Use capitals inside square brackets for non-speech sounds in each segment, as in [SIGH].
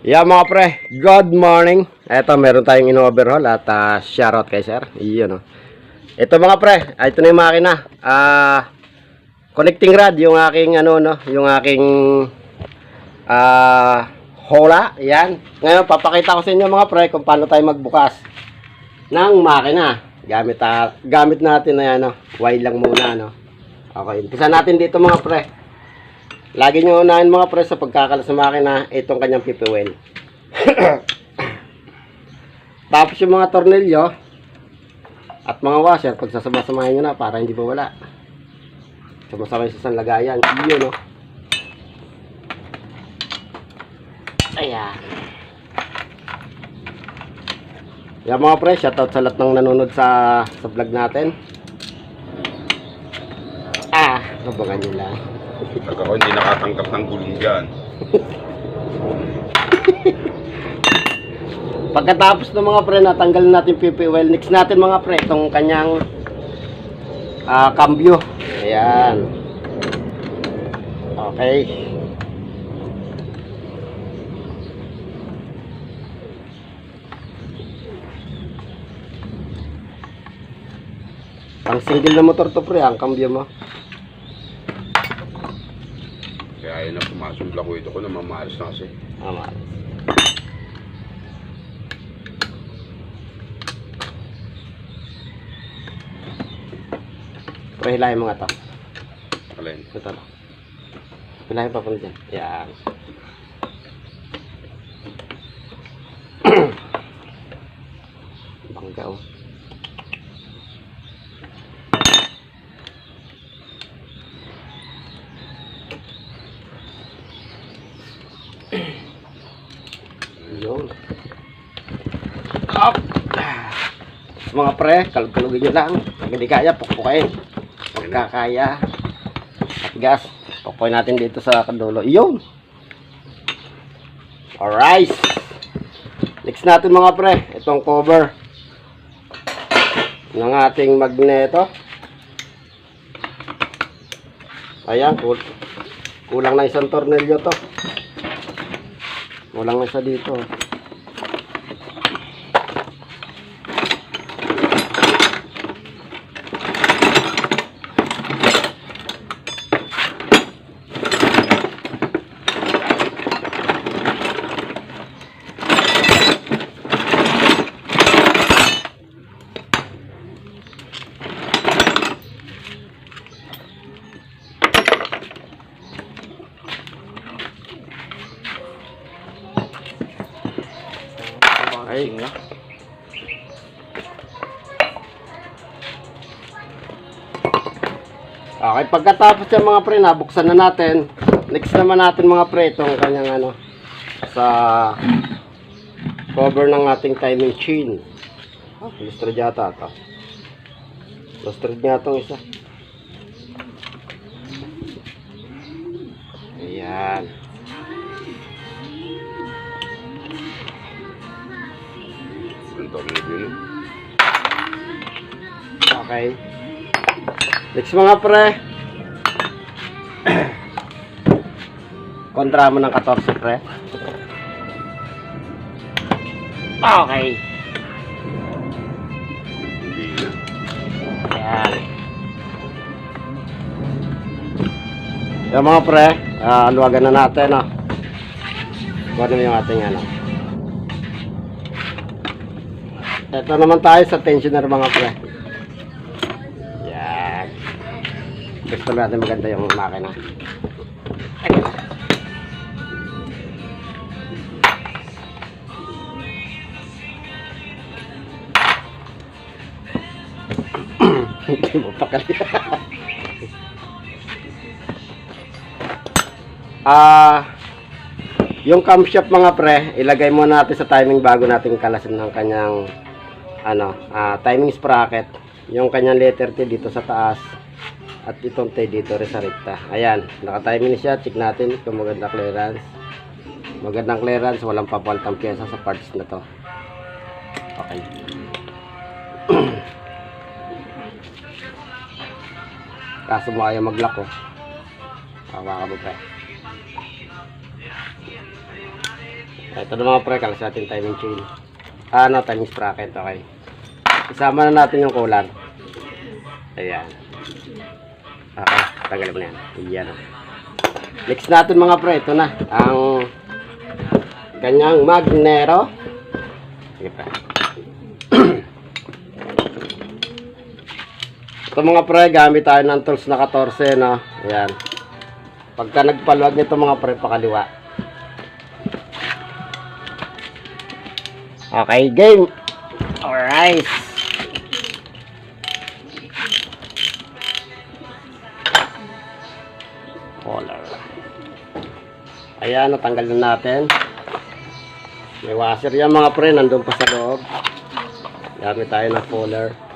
Yeah mga pre, good morning. Eto, meron tayong in-overhaul at uh, shoutout kay sir. Iyon oh. Ito mga pre, ah, ito na yung makina. Ah, connecting rod yung aking ano no, yung aking ah hola, yan. Ngayon papakita ko sa inyo mga pre kung paano tayo magbukas ng makina. Gamit ta gamit natin na ano, wire lang muna no. Okay, umpisa natin dito mga pre. Lagi nyo unahin mga pre sa pagkakalas sa makina itong kanyang pipiwin. [COUGHS] Tapos yung mga tornilyo at mga washer, pag sasama-samahin nyo na para hindi pa wala. Sumasama sa isang lagayan. Yun, no? Ayan. Yan mga pre, shoutout sa lahat ng nanonood sa, sa vlog natin. Ah, abangan nyo lang. Pag ako hindi nakatanggap ng gulong dyan. [LAUGHS] Pagkatapos ng mga pre, natanggalin natin PP well. Next natin mga pre, itong kanyang ah cambio. Ayan. Okay. Pang single na motor to pre, ang cambio mo. Kaya na pumasok lang ko ito ko na mamalas na kasi. Tama. Pre, hilahin mo nga to. Alin. Ito na. Hilahin pa po dyan. Yan. [CLEARS THROAT] Bangga oh. Mga pre, kalkulugin nyo lang. Pag hindi kaya, pukpukain. Pagka kaya, at gas, pukpukain natin dito sa kadulo. Yun. Alright. Next natin mga pre, itong cover ng ating magneto. Ayan, kul kulang na isang tornilyo to. Kulang na isa dito. Pagkatapos yung mga pre, nabuksan na natin. Next naman natin mga pre, itong kanyang ano, sa cover ng ating timing chain. Ah, lustrad yata ito. Lustrad nga itong isa. Ayan. Okay. Next mga pre. Kontra mo ng 14 pre. Okay. Na. Ayan. Yung mga pre, ah, luwagan na natin, no? Kung ano yung ating ano. Ito naman tayo sa tensioner mga pre. Yan. Gusto natin maganda yung makina. Hindi mo pa kali. [LAUGHS] Ah, yung camshaft mga pre, ilagay mo natin sa timing bago natin kalasin ng kanyang ano, ah, timing sprocket. Yung kanyang letter T dito sa taas at itong T dito rin sa rekta. Ayan, naka-timing na siya. Check natin kung maganda clearance. Magandang clearance, walang papaltang pyesa sa parts na to. Okay. Kaso mo ayaw mag-lock oh. Hawa ka mo pa. Ito na mga pre, kalas natin timing chain. Ah, no, timing sprocket, okay. Isama na natin yung kulan. Ayan. Okay, tanggalin mo na yan. Ayan. Next natin mga pre, ito na. Ang kanyang magnero. Sige pre. Ito mga pre, gamit tayo ng tools na 14, no? Ayan. Pagka nagpaluwag nito mga pre, pakaliwa. Okay, game. Alright. Collar. Ayan, natanggal na natin. May washer yan mga pre, nandun pa sa loob. Gamit tayo na collar.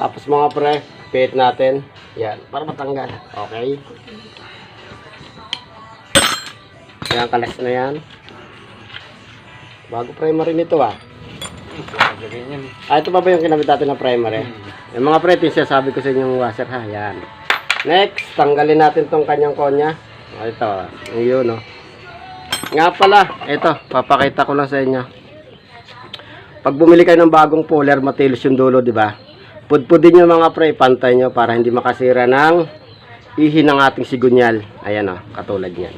Tapos mga pre, pihit natin. Yan, para matanggal. Okay. Yan, kalas na yan. Bago primary nito ah. Ah, ito pa ba yung kinabit natin na primary? Yung mga pre, sinasabi ko sa inyong washer ha. Yan. Next, tanggalin natin tong kanyang konya. Ah, Ito, yung yun no. Nga pala, ito, papakita ko lang sa inyo. Pag bumili kayo ng bagong puller, matilos yung dulo, di ba? Pudpudin nyo mga pre, pantay nyo para hindi makasira ng ihi ng ating sigunyal. Ayan o, katulad niyan.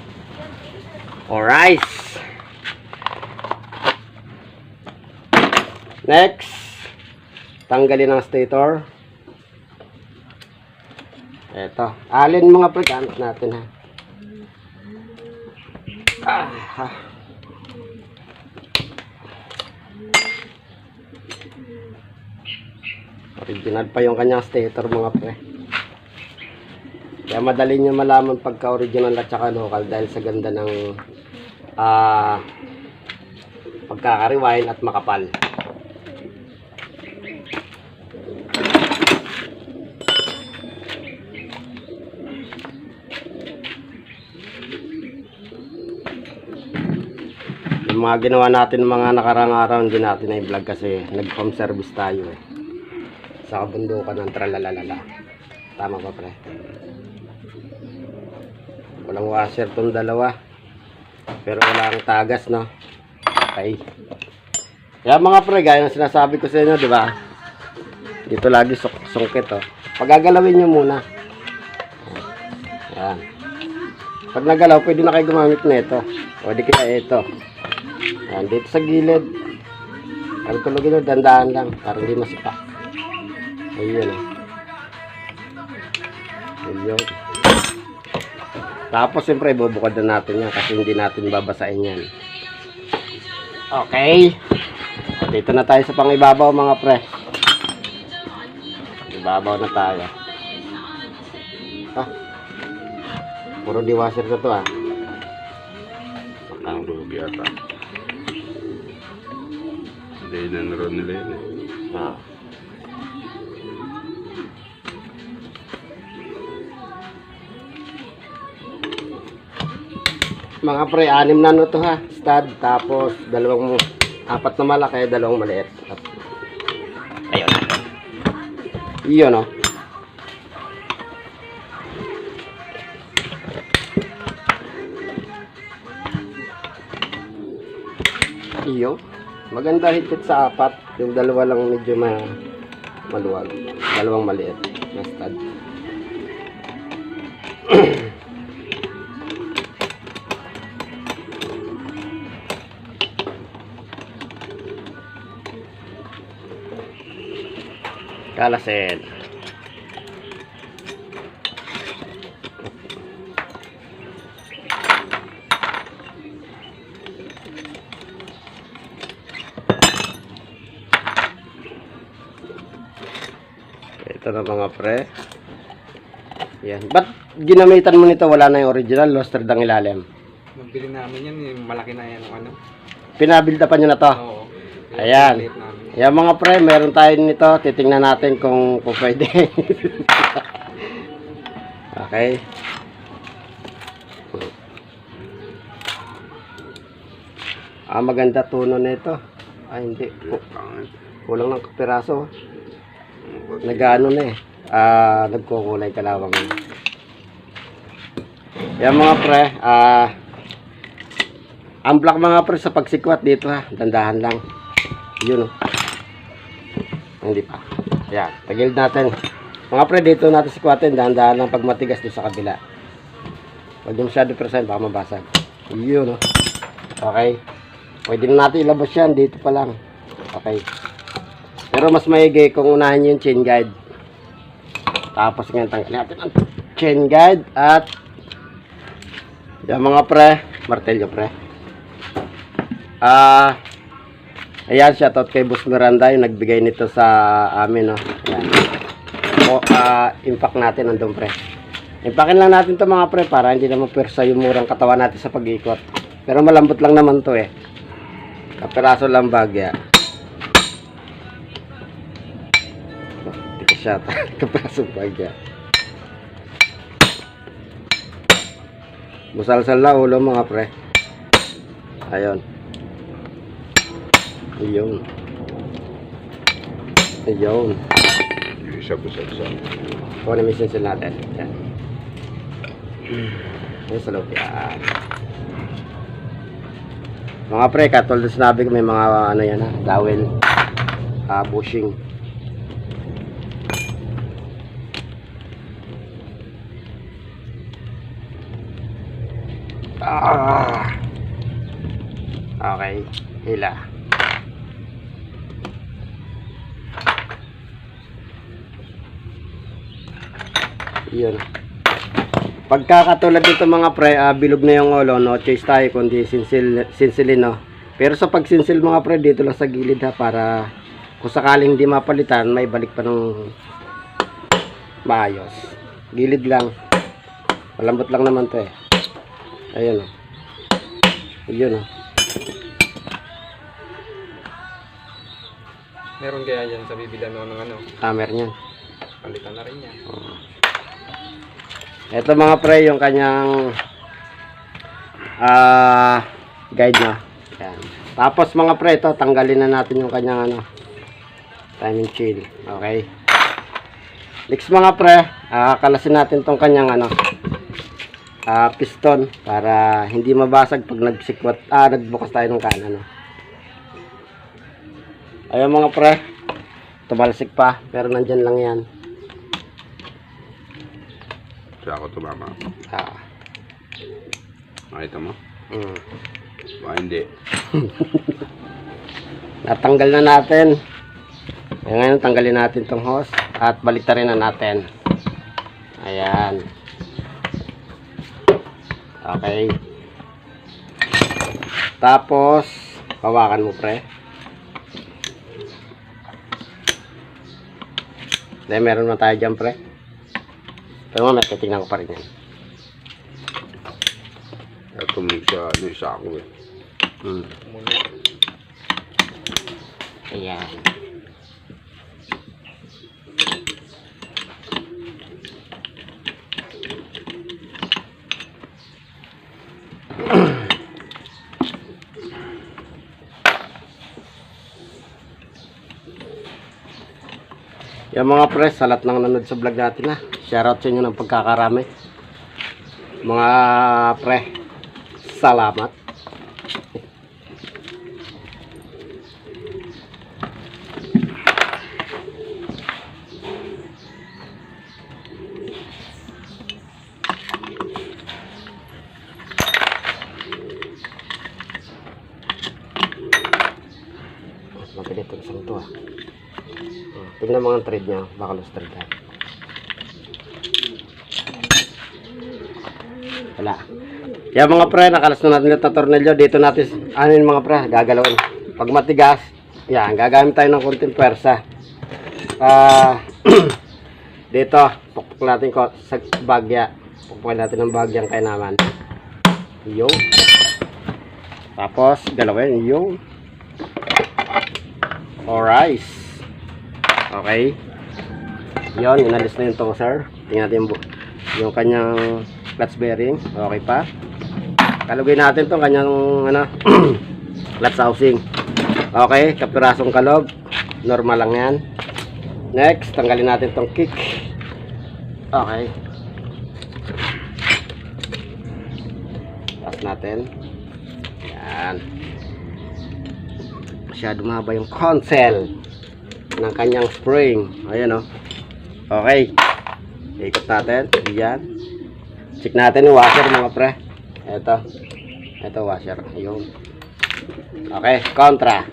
Alright. Next, tanggalin ang stator. Eto, alin mga pre, gamit natin ha. Ah, ha. Original pa yung kanyang stator mga pre. Kaya madali nyo malaman pagka original at saka local dahil sa ganda ng ah pagkakariwain at makapal. Yung mga ginawa natin mga nakarang araw hindi natin na vlog kasi nag-home service tayo eh sa kabundukan ng tralalalala. Tama ba pre? Walang washer tong dalawa. Pero walang tagas no. Okay. Kaya mga pre, gaya ng sinasabi ko sa inyo, di ba? Dito lagi sungkit oh. Pagagalawin nyo muna. Yan. Pag nagalaw, pwede na kayo gumamit na ito. O kaya ito. Yan, dito sa gilid. Ang tulogin nyo, dandaan lang. Para hindi masipak. Ayun oh. Ayun. Tapos siyempre bubukod na natin yan kasi hindi natin babasain yan. Okay. O, dito na tayo sa pangibabaw mga pre. Ibabaw na tayo. Ah. Puro diwasher na to ah. Ang lugi ata. Hindi na naroon nila yun eh. Ah. Mga pre, anim na no to ha, stud, tapos dalawang, apat na malaki, dalawang maliit. Ayun. Iyon no. Iyo. Maganda higit sa apat. Yung dalawa lang medyo ma maluwag. Dalawang maliit na stud. Kalasin. Ito na mga pre. Yan. Ba't ginamitan mo nito? Wala na yung original. Luster ang ilalim. Nabili namin yan, yung malaki na yan, ano. Pinabilda pa nyo na to. Oo. Ayan. Yan mga pre, meron tayo nito. Titingnan natin kung, kung pwede. [LAUGHS] okay. Ah, maganda tuno nito. Ah, hindi. Kulang ng kapiraso. Nagano na eh. Ah, nagkukulay kalawang. Yan mga pre, ah ang black mga pre sa pagsikwat dito ha, dandahan lang. Yun oh. Hindi pa. Yan, tagilid natin. Mga pre, dito natin sikwatin, dahan-dahan lang pag matigas doon sa kabila. Huwag yung masyado percent, baka mabasag. Yun oh. Okay. Pwede na natin ilabas yan, dito pa lang. Okay. Pero mas maigi kung unahin yung chain guide. Tapos ngayon tanggalin natin ang chain guide at yung mga pre, martelyo pre. Ah, ayan shoutout kay Boss Miranda yung nagbigay nito sa amin no. Ayan. O, ah, impact natin nandun pre. Impakin lang natin to mga pre para hindi naman persa yung murang katawan natin sa pag-ikot. Pero malambot lang naman to eh. Kapiraso lang bagya. Hindi ko siya. [LAUGHS] Kapiraso bagya. Busalsal lang ulo mga pre. Ayun. Ayun. Ayun. Yung isa ko sa isa. Kung ano mission sila natin. Yan. Ayun sa loob. Yan. Mga pre, katulad sinabi ko may mga ano yan ha, dowel, ah, bushing. Ah. Okay, hila. Yun. Pagka katulad dito mga pre, ah, bilog na yung ulo, no choice tayo kundi sinsil, sinsilin, no. Pero sa pagsinsil mga pre, dito lang sa gilid ha, para kung sakaling di mapalitan, may balik pa ng maayos. Gilid lang. Malambot lang naman to eh. Ayun o. Ayun o. Meron kaya yan sa bibilan mo ng ano, Hammer niyan. palitan na rin yan. Ito mga pre, yung kanyang ah guide na. Yan. Tapos mga pre, ito, tanggalin na natin yung kanyang ano, timing chain. Okay. Next mga pre, ah, kalasin natin tong kanyang ano, ah, piston para hindi mabasag pag nagsikwat, ah, nagbukas tayo ng kanan. No? Ayun mga pre, tumalsik pa, pero nandyan lang yan. Siya ako tumama. Ah, Nakita mo? mm. Baka hindi. [LAUGHS] Natanggal na natin. Ayan, ngayon, tanggalin natin tong hose at baliktarin na natin. Ayan. Okay. Tapos, hawakan mo pre. Dahil meron na tayo dyan pre. Pero mamaya, titignan ko pa rin yan. Ito mo sa ano isa ako eh. Hmm. Ayan. Yung mga press, salat nang nanood sa vlog natin ha. Shoutout sa inyo ng pagkakarami. Mga pre, salamat. Magalit ang isang to ah. Tingnan mga thread niya, baka loose thread yan. Wala. Yan mga pre, nakalas na natin ito tornilyo. Dito natin, ano yun mga pre, gagalawin. Pag matigas, yan, gagamit tayo ng konting pwersa. Ah, [CLEARS THROAT] dito, pukpuk natin ko sa bagya. Pukpukin natin ng bagyang kaya naman. Yo. Tapos, galawin, yo. Alright. Okay. Yon, inalis na yung toser. Tingnan natin yung, yung kanyang clutch bearing. Okay pa. Kalugay natin tong kanyang ano, [CLEARS THROAT] clutch housing. Okay, kapirasong kalog. Normal lang yan. Next, tanggalin natin tong kick. Okay. Taas natin. Yan. Masyado mahaba yung console ng kanyang spring. Ayan o. Okay. Ikot natin. Diyan. Check natin yung washer mga pre. Ito. Ito washer. Ayun. Okay. Kontra.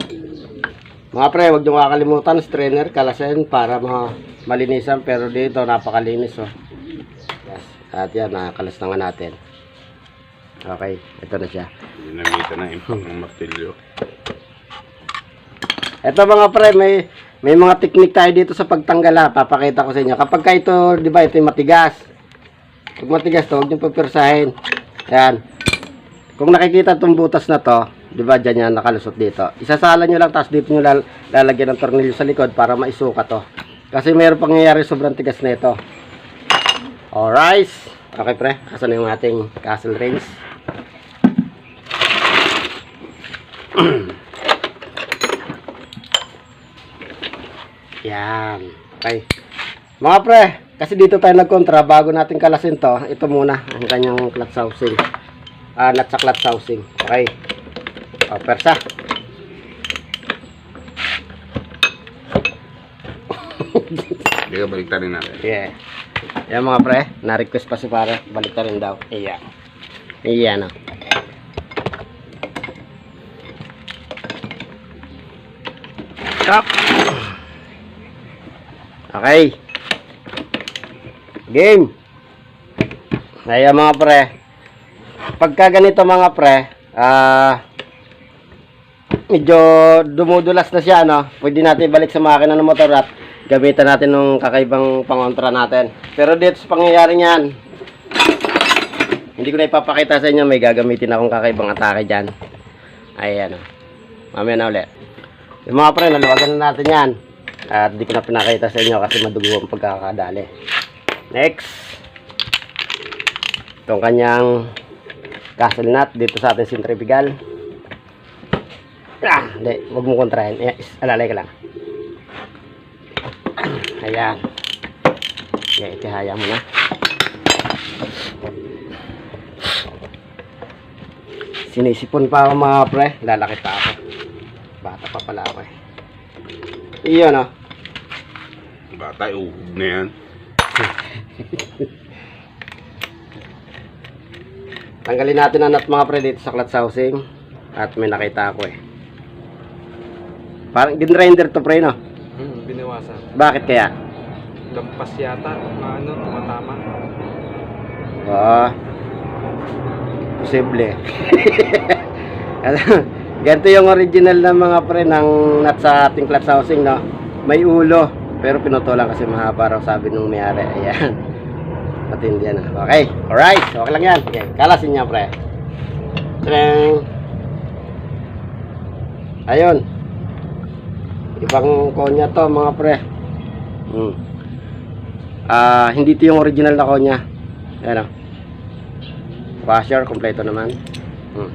Mga pre, huwag niyo kakalimutan strainer, kalasin para ma malinisan. Pero dito, napakalinis oh. Yes. At yan, nakakalas na nga natin. Okay. Ito na siya. Ginamitan na impact ng martilyo. Ito mga pre, may may mga teknik tayo dito sa pagtanggal ha. Papakita ko sa inyo. Kapag ka ito, di ba, ito yung matigas. Pag matigas to, huwag nyo papirsahin. Yan. Kung nakikita itong butas na to, di ba, dyan yan nakalusot dito. Isasala nyo lang, tapos dito nyo lal- lalagyan ng tornilyo sa likod para maisuka to. Kasi mayroon pangyayari sobrang tigas na ito. Alright. Okay pre, asan yung ating castle range? [CLEARS THROAT] Yan. Okay. Mga pre, kasi dito tayo nagkontra bago natin kalasin to. Ito muna ang kanyang clutch housing. Ah, nut sa clutch housing. Okay. O, persa. Hindi ka baliktarin natin. Yeah. Yan mga pre, na-request pa si pare. Balik na rin daw. Iya. Iya no. Stop. Okay. Game. Ayan mga pre. Pagka ganito mga pre, ah medyo dumudulas na siya, no? Pwede natin ibalik sa makina ng motor at gamitan natin ng kakaibang pangontra natin. Pero dito sa pangyayari niyan, hindi ko na ipapakita sa inyo, may gagamitin akong kakaibang atake dyan. Ayan, oh. Mamaya na ulit. Yung mga pre, naluwagan na natin yan. At di ko na pinakita sa inyo kasi madugo ang pagkakadali. Next. Itong kanyang castle nut dito sa ating centrifugal. Ah, hindi. Huwag mo kontrahin. Yes, alalay ka lang. [CLEARS THROAT] Ayan. Okay, itihaya mo na. Sinisipon pa ako mga pre. Lalaki pa ako. Bata pa pala ako eh. Iyon oh. Bata, uhog na yan. Tanggalin natin ang nut mga pre dito sa clutch housing. At may nakita ako eh. Parang ginrinder to pre no? Hmm, binawasan. Bakit kaya? Lampas yata. Na ano, tumatama. Oo. Posible. [LAUGHS] Ganito yung original na mga pre ng nut sa ating clutch housing, no? May ulo. Pero pinutulan kasi mahaba raw sabi nung may-ari. Ayan. Matindi yan. ah. Okay. Alright. Okay lang yan. Okay. Kalasin niya, pre. Treng. Ayun. Ibang konya to, mga pre. Hmm. Ah, hindi ito yung original na konya. Ayan o. Washer, kompleto naman. Hmm.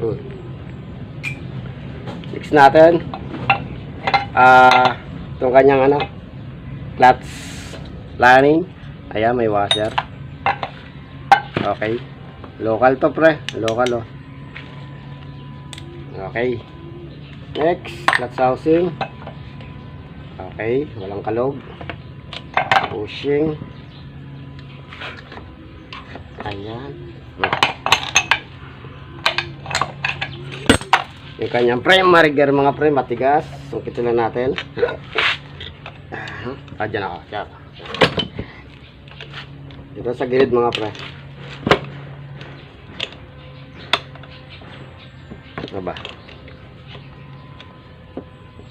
Hmm. Mix natin. Ah, itong kanyang ano, clutch lining. Ayan, may washer. Okay. Local to, pre. Local, oh. Okay. Next, clutch housing. Okay, walang kalog. Pushing. Ayan. Yung kanyang primary gear mga pre, matigas. Sungkitin lang natin. Ah, dyan ako. Dyan. Dito sa gilid mga pre. Aba.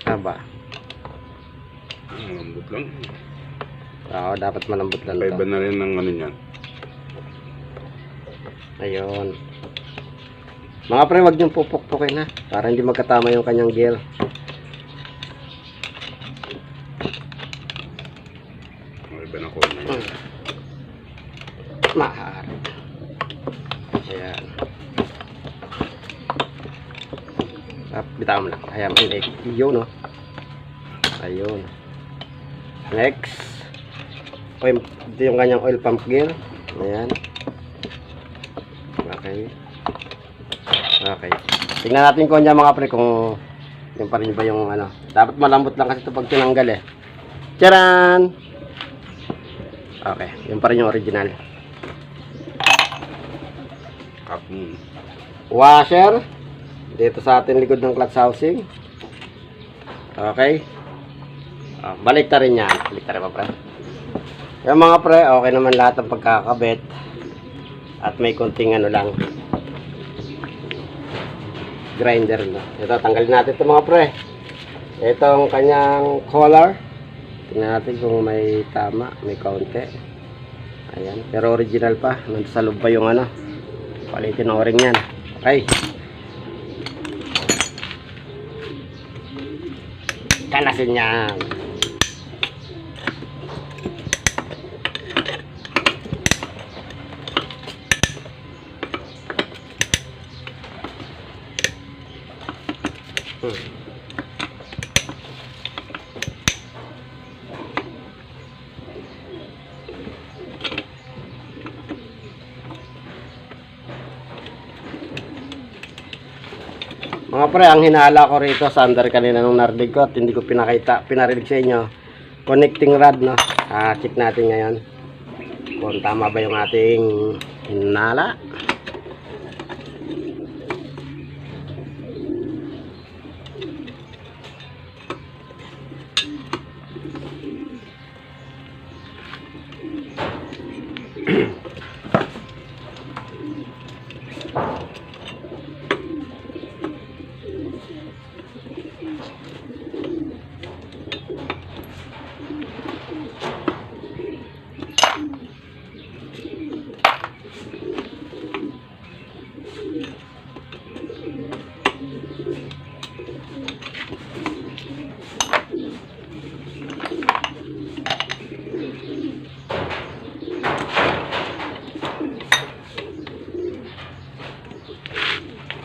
Aba. Ang lambot lang. Oo, dapat malambot lang to. Kaiba na rin ng ano niyan. Ayun. Mga pre, wag niyong pupukpukin ha. Para hindi magkatama yung kanyang gear. May iba na ko na. Mm. Maaari. Ayan. Tap, bitaw mo lang. Ayan, leg. Yun, no? Ayun. Next. Oil, ito yung kanyang oil pump gear. Ayan. Okay. Okay. Tingnan natin kung yan mga pre kung yung pa rin ba yung ano. Dapat malambot lang kasi ito pag tinanggal eh. Charan! Okay, yun pa rin yung original. Moon. Washer. Dito sa ating likod ng clutch housing. Okay. Oh, balik ta rin yan. Balik ta rin pa, pre. Yung mga pre, okay naman lahat ng pagkakabit. At may konting ano lang. Grinder na. Ito, tanggalin natin ito mga pre. Ito ang kanyang collar. Tingnan natin kung may tama, may kaunti. Ayan, pero original pa. Nandun sa loob pa yung ano. Palitin ng o-ring yan. Okay. Kalasin yan. Mga pre, ang hinala ko rito sa under kanina nung narinig ko at hindi ko pinakita, pinarinig sa inyo. Connecting rod, no? Ah, check natin ngayon. Kung tama ba yung ating hinala.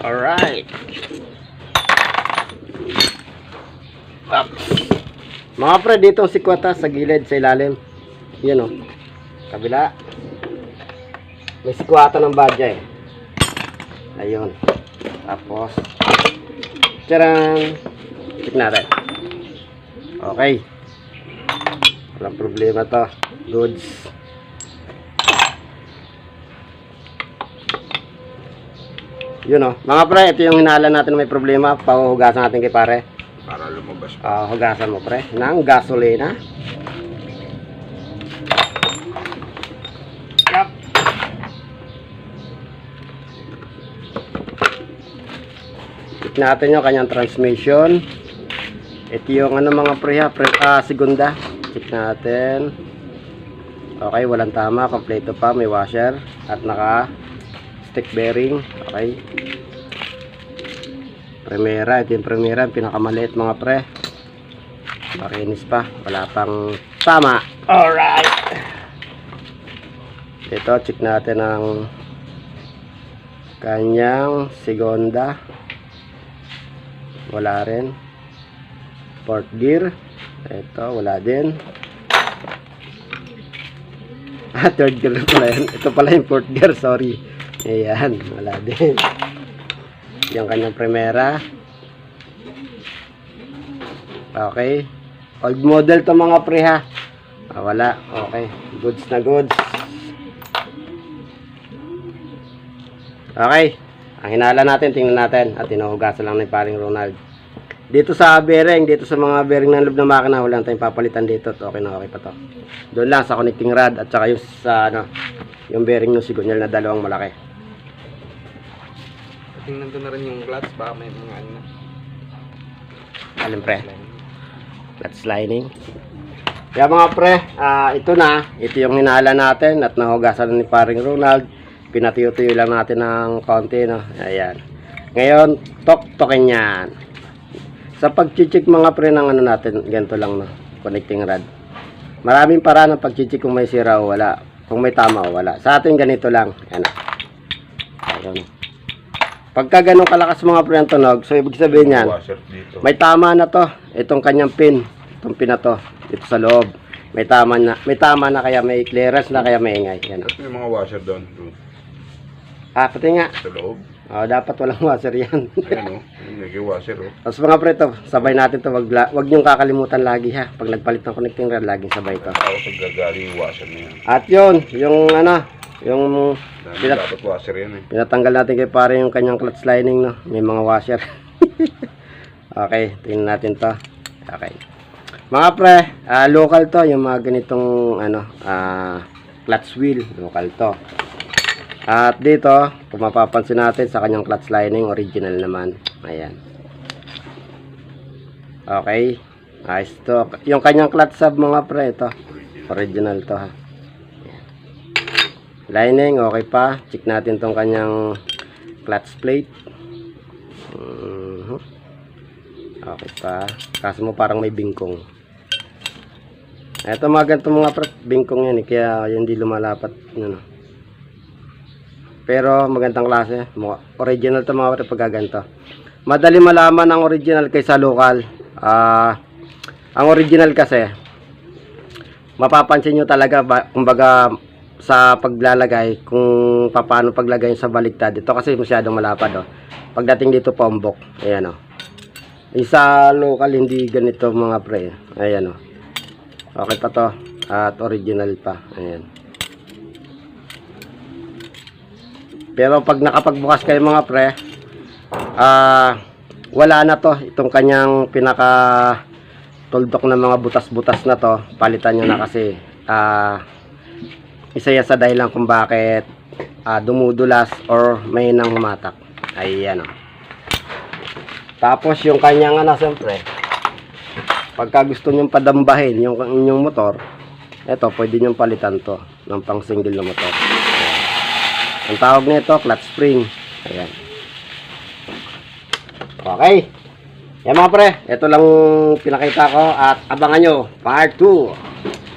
Alright. Up. Mga pre, dito si Kwata sa gilid, sa ilalim. Yan o. Kabila. May sikwata ng badya eh. Ayun. Tapos. Tcharan! Check natin. Okay. Walang problema to. Goods. Yun o. Mga pre, ito yung hinala natin na may problema. Pahuhugasan natin kay pare. Para lumabas pa. Ah, hugasan mo pre ng gasolina. Yup. Check natin yung kanyang transmission. Ito yung ano mga pre ha, pre, ah, segunda. Check natin. Okay, walang tama, kompleto pa, may washer at naka stick bearing. Okay. Primera, ito yung primera, yung pinakamaliit mga pre. Makinis pa, wala pang tama. Alright. Ito, check natin ang kanyang segunda. Wala rin. Fourth gear. Ito, wala din. Ah, third gear pala yan. Ito pala yung fourth gear, sorry. Ayan, wala din. Yung kanyang primera. Okay. Old model to mga pre ha. Ah, wala. Okay. Goods na goods. Okay. Ang hinala natin, tingnan natin. At tinuhugasan lang ni paring Ronald. Dito sa bearing, dito sa mga bearing ng loob ng makina, wala tayong papalitan dito. Okay na okay pa to. Doon lang sa connecting rod at saka yung sa ano, yung bearing ng sigunyal na dalawang malaki. Tingnan doon na rin yung clutch, baka may mga ano na. Alin pre? That's lining. Kaya mga pre, ah, ito na. Ito yung hinala natin at nahugasan ni paring Ronald. Pinatuyo-tuyo lang natin ng konti. No? Ayan. Ngayon, tok-tokin yan. Sa pag-check mga pre ng ano natin, ganito lang no. Connecting rod. Maraming paraan ng pag-check kung may sira o wala. Kung may tama o wala. Sa atin ganito lang. Ah. Ayun. Pagka ganun kalakas mga pre ang tunog, so ibig sabihin yan, may tama na to. Itong kanyang pin. Itong pin na to. Dito sa loob. May tama na. May tama na kaya may clearance na kaya may ingay. Yan ah. Tapos may mga washer doon. doon, Ah, pati nga. Sa loob. Oh, dapat walang [LAUGHS] washer yan. Ayan o. May washer o. Tapos mga pre, to, sabay natin to. Wag, la- wag niyong kakalimutan lagi ha. Pag nagpalit ng connecting rod, laging sabay to. Tapos naggagaling yung washer na yan. At yun, yung ano, yung Pinat- dapat washer yan eh. pinatanggal natin kay pare yung kanyang clutch lining, no? May mga washer. [LAUGHS] okay, tingnan natin to. Okay. Mga pre, ah, local to, yung mga ganitong, ano, ah, clutch wheel, local to. At dito, kung mapapansin natin sa kanyang clutch lining, original naman. Ayan. Okay. Ayos to. Yung kanyang clutch sub mga pre, ito. Original to ha. Lining, okay pa. Check natin tong kanyang clutch plate. Mhm. Okay pa. Kaso mo parang may bingkong. Ito mga ganito mga bingkong yan eh. Kaya hindi lumalapat. Ano. Pero magandang klase. Original to mga pre pagka ganito. Madali malaman ang original kaysa local. Ah, ang original kasi mapapansin nyo talaga ba, kumbaga sa paglalagay kung paano paglagay sa baliktad. Ito kasi masyadong malapad oh. Pagdating dito pombok. Ayan oh. Isa local hindi ganito mga pre. Ayan oh. Okay pa to. At original pa. Ayan. Pero pag nakapagbukas kayo mga pre, ah wala na to. Itong kanyang pinaka tuldok ng mga butas-butas na to. Palitan nyo na kasi ah isa yan sa dahilan kung bakit ah, dumudulas or may nang humatak. Ayan o. Tapos yung kanyang ano siyempre, pagka gusto nyong padambahin yung inyong motor, eto pwede nyong palitan to ng pang single na motor. Ang tawag nito, clutch spring. Ayan. Okay. Yan mga pre, ito lang pinakita ko at abangan nyo, part 2.